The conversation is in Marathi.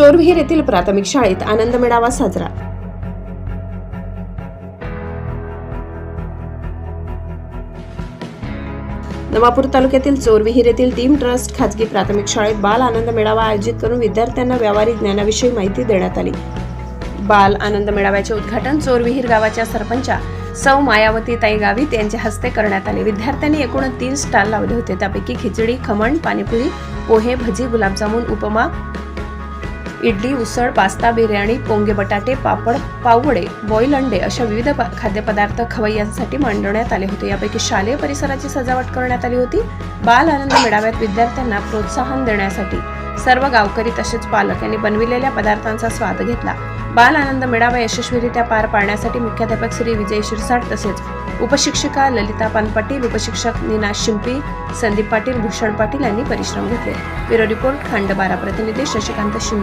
चोरविहीर येथील प्राथमिक शाळेत आनंद मेळावा साजरा. नवापूर तालुक्यातील चोरविहीर येथील टीम ट्रस्ट खाजगी प्राथमिक शाळेत बाल आनंद मेळावा आयोजित करून विद्यार्थ्यांना व्यावहारिक ज्ञानाविषयी माहिती देण्यात आली. बाल आनंद मेळाव्याचे उद्घाटन चोरविहीर गावाच्या सरपंचा सौ मायावती ताई गावित यांच्या हस्ते करण्यात आले. विद्यार्थ्यांनी एकूण तीन स्टॉल लावले होते. त्यापैकी खिचडी खमण पाणीपुरी पोहे भजी गुलाबजामुन उपमा इडली उसळ पास्ता बिर्याणी पोंगे बटाटे पापड पावडे बॉईल अंडे अशा विविध खाद्यपदार्थ खवय्यांसाठी मांडवण्यात आले होते. यापैकी शालेय परिसराची सजावट करण्यात आली होती. बाल आनंद मेळाव्यात विद्यार्थ्यांना प्रोत्साहन देण्यासाठी सर्व गावकरी तसेच पालक यांनी बनविलेल्या पदार्थांचा स्वाद घेतला. बाल आनंद मेळावा यशस्वीरित्या पार पाडण्यासाठी मुख्याध्यापक श्री विजय शिरसाट तसेच उपशिक्षिका ललिता पानपाटील उपशिक्षक नीना शिंपी संदीप पाटील भूषण पाटील यांनी परिश्रम घेतले. ब्युरो रिपोर्ट खंडबारा प्रतिनिधी शशिकांत शिंदे.